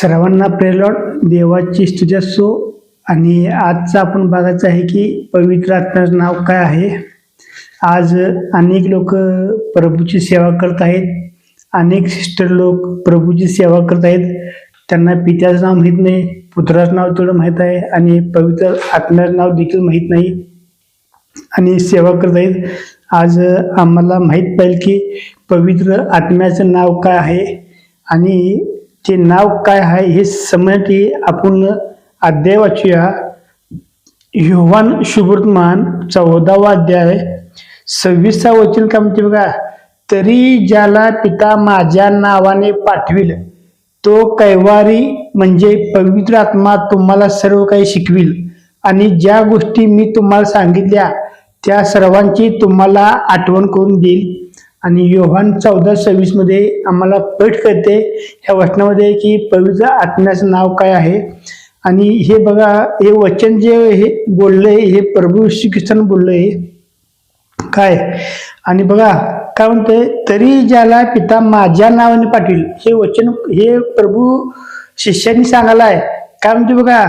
सर्वांना प्रेलॉट देवाची स्तुती असो. आणि आजचं आपण बघायचं आहे की पवित्र आत्म्याचं नाव काय आहे. आज अनेक लोक प्रभूची सेवा करत आहेत. अनेक सिस्टर लोक प्रभूची सेवा करत आहेत. त्यांना पित्याचं नाव माहीत नाही पुत्राचं नाव तेवढं माहीत आहे आणि पवित्र आत्म्याचं नाव देखील माहीत नाही. आणि सेवा करत आहेत. आज आम्हाला माहीत पाहिजे की पवित्र आत्म्याचं नाव काय आहे. आणि ते नाव काय आहे हे समजण्यासाठी आपण अध्याय वाचूया युवान शुभवर्तमान चौदावा अध्याय सव्वीसा वचन का म्हणते बघा तरी ज्याला पिता माझ्या नावाने पाठविल तो कैवारी म्हणजे पवित्र आत्मा तुम्हाला सर्व काही शिकविल. आणि ज्या गोष्टी मी तुम्हाला सांगितल्या त्या सर्वांची तुम्हाला आठवण करून देईल. आणि योहान चौदा सव्वीसमध्ये आम्हाला पट करते ह्या वचनामध्ये की पवित्र आत्म्याचं नाव काय आहे? आणि हे बघा हे वचन जे हे बोललंय हे प्रभू श्री श्रीकृष्ण बोललंय काय? आणि बघा काय म्हणते तरी ज्याला पिता माझ्या नावाने पाठवील हे वचन हे प्रभू शिष्यांनी सांगायला आहे. काय म्हणते बघा?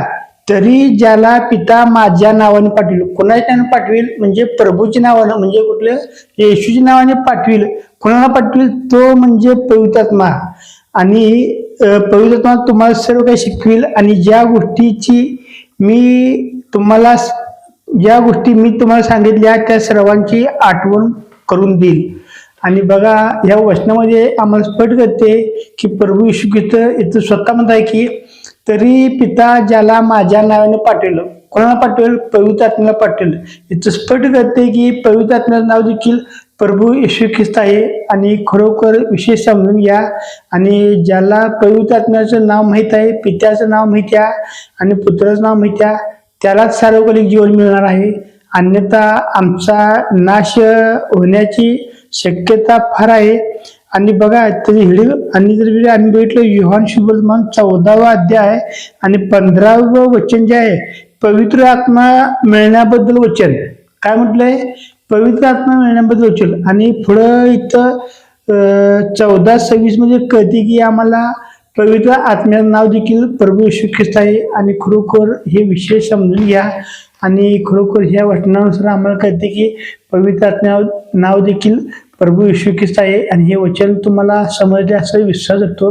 तरी ज्याला पिता माझ्या नावाने पाठविल कोणाच्या नावाने पाठविल? म्हणजे प्रभूच्या नावानं म्हणजे कुठलं? येशूच्या नावाने पाठवील. कोणाला पाठविल? तो म्हणजे पवित्रात्मा. आणि पवित्रात्मा तुम्हाला सर्व काही शिकविल. आणि ज्या गोष्टीची मी तुम्हाला ज्या गोष्टी मी तुम्हाला सांगितल्या त्या सर्वांची आठवण करून देईल. आणि बघा या वचनामध्ये आम्हाला स्पष्ट करते की प्रभू यशू ख्रिस्त इथं स्वतः म्हणत आहे की तरी पिता ज्याला माझ्या नावाने पाठवलं कोणाला पाठवेल? पवित्र आत्म्याला पाठवेल. इथं स्पष्ट करते की पवित्र आत्म्याचं नाव देखील प्रभू यशू ख्रिस्त आहे आणि खरोखर विशेष समजून घ्या. आणि ज्याला पवित्र आत्म्याचं नाव माहीत आहे पित्याचं नाव माहीत आहे आणि पुत्राचं नाव माहीत आहे त्यालाच सार्वकालिक जीवन मिळणार आहे. अन्यथा आमचा नाश होण्याची शक्यता फार आहे. आणि बघा त्याची हिडी आणि जर आम्ही बघितलं युहान शुभमान चौदावा अध्याय आहे आणि पंधरावं वचन जे आहे पवित्र आत्मा मिळण्याबद्दल वचन. काय म्हटलंय? पवित्र आत्मा मिळण्याबद्दल वचन. आणि पुढं इथं चौदा सव्वीस म्हणजे कळते की आम्हाला पवित्र आत्म्याचं नाव देखील प्रभू येशू ख्रिस्त आहे. आणि खरोखर हे विषय समजून घ्या. आणि खरोखर ह्या वचनानुसार आम्हाला कळते की पवित्र आत्म्या नाव देखील प्रभू येशू ख्रिस्त आहे. आणि हे वचन तुम्हाला समजले असं विश्वास असतो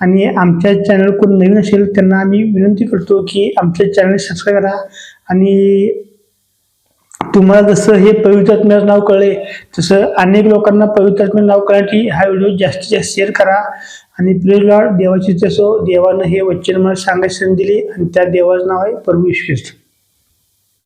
आणि आमच्या चॅनल कोण नवीन असेल त्यांना आम्ही विनंती करतो की आमच्या चॅनल सबस्क्राईब करा. आणि तुम्हाला जसं हे पवित्र आत्म्याचं नाव कळले तसं अनेक लोकांना पवित्र आत्म्याचं नाव कळण्यासाठी हा व्हिडिओ जास्तीत जास्त शेअर करा. आणि प्लीज लॉर्ड देवाची तसो देवानं हे वचन मला सांगायची संधी दिली आणि त्या देवाचं नाव आहे प्रभू ख्रिस्त.